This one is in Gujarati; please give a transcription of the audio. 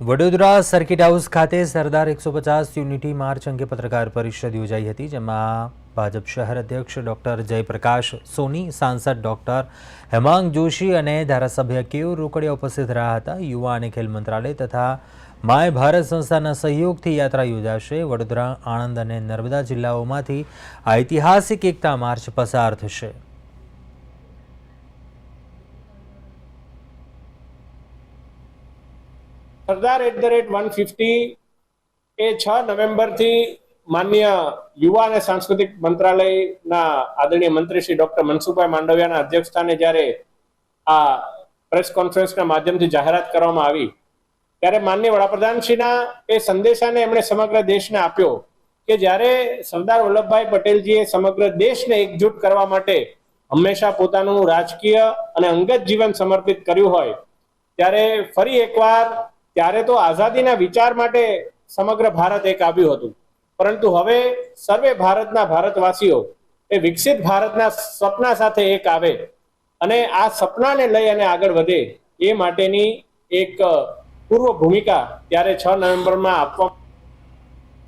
વડોદરા સર્કિટ હાઉસ ખાતે સરદાર એકસો પચાસ યુનિટી માર્ચ અંગે પત્રકાર પરિષદ યોજાઈ હતી, જેમાં ભાજપ શહેર અધ્યક્ષ ડોક્ટર જયપ્રકાશ સોની, સાંસદ ડોક્ટર હેમાંગ જોશી અને ધારાસભ્ય કેયુર રોકડિયા ઉપસ્થિત રહ્યા હતા. યુવા અને ખેલ મંત્રાલય તથા માય ભારત સંસ્થાના સહયોગથી યાત્રા યોજાશે. વડોદરા, આણંદ અને નર્મદા જિલ્લાઓમાંથી ઐતિહાસિક એકતા માર્ચ પસાર થશે. Sardar at the rate one fifty એ છ નવેમ્બરથી માન્ય યુવા અને સાંસ્કૃતિક મંત્રાલયના આદરણીય મંત્રી શ્રી ડોક્ટર મનસુખભાઈ માંડવિયાના અધ્યક્ષસ્થાને જ્યારે આ પ્રેસ કોન્ફરન્સના માધ્યમથી જાહેરાત કરવામાં આવી, ત્યારે માન્ય વડાપ્રધાનશ્રીના એ સંદેશાને એમણે સમગ્ર દેશને આપ્યો કે જ્યારે સરદાર વલ્લભભાઈ પટેલજીએ સમગ્ર દેશને એકજૂટ કરવા માટે હંમેશા પોતાનું રાજકીય અને અંગત જીવન સમર્પિત કર્યું હોય, ત્યારે ફરી એકવાર ત્યારે તો આઝાદીના વિચાર માટે સમગ્ર ભારત એક આવ્યું હતું. પરંતુ હવે સર્વે ભારતના ભારતવાસીઓ એ વિકસિત ભારતના સપના સાથે એક આવે અને આ સપનાને લઈ અને આગળ વધે એ માટેની એક પૂર્વ ભૂમિકા ત્યારે છ નવેમ્બરમાં આપવા